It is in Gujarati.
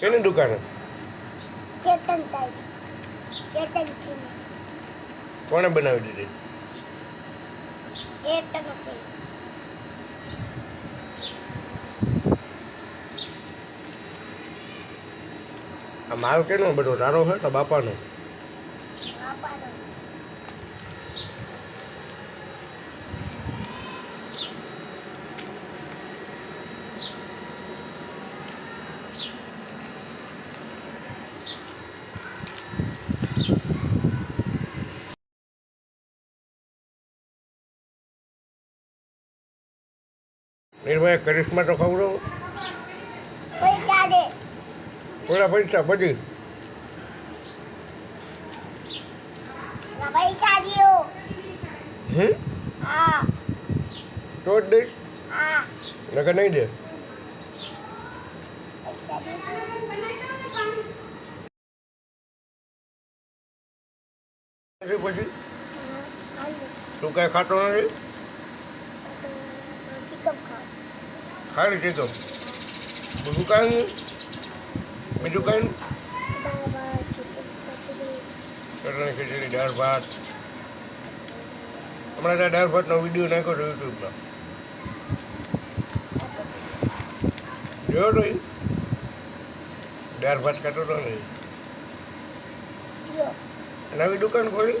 કેની દુકાને કેતન સાહેબ. કેતન સિંહ. કોણે બનાવી દીધી? કેતન સિંહ. આ માલ કેનો બધો તારો છે તો બાપાનો? બાપાનો. નિર્ભય કરિશ્મા તો ખવડો પૈસા દે થોડા પૈસા પછી ના પૈસા દિયો હમ હા તો જ દઈશ હા નકર નહીં દે પૈસા દે પછી પછી હાલો તું કાંઈ ખાતો નથી ખાલી ટીકમ બીજું કાંઈ બીજું કાંઈ ચટણી ખીચડી દાળ ભાત. હમણાં ત્યાં દાળ ભાતનો વીડિયો નાખ્યો હતો યુટ્યુબમાં. જોયો તો દાળ ભાત ખાતો હતો ને નવી દુકાન ખોલી?